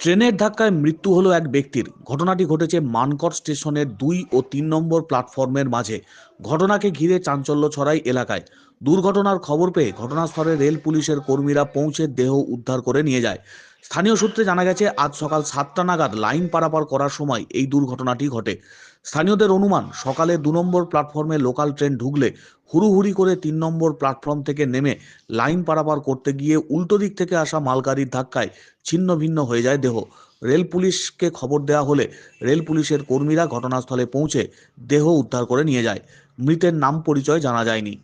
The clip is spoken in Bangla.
ট্রেনের ধাক্কায় মৃত্যু হলো এক ব্যক্তির। ঘটনাটি ঘটেছে মানকর স্টেশনের দুই ও তিন নম্বর প্ল্যাটফর্মের মাঝে। ঘটনাকে ঘিরে চাঞ্চল্য ছড়াই এলাকায়। দুর্ঘটনার খবর পেয়ে ঘটনাস্থলে রেল পুলিশের কর্মীরা পৌঁছে দেহ উদ্ধার করে নিয়ে যায়। স্থানীয় সূত্রে জানা গেছে, আজ সকাল সাতটা নাগাদ লাইন পারাপার করার সময় এই দুর্ঘটনাটি ঘটে। স্থানীয়দের অনুমান, সকালে দু নম্বর প্ল্যাটফর্মে লোকাল ট্রেন ঢুকলে হুড়ুহুড়ি করে তিন নম্বর প্ল্যাটফর্ম থেকে নেমে লাইন পারাপার করতে গিয়ে উল্টো দিক থেকে আসা মালগাড়ির ধাক্কায় ছিন্ন ভিন্ন হয়ে যায় দেহ। রেল পুলিশকে খবর দেওয়া হলে রেল পুলিশের কর্মীরা ঘটনাস্থলে পৌঁছে দেহ উদ্ধার করে নিয়ে যায়। মৃতের নাম পরিচয় জানা যায়নি।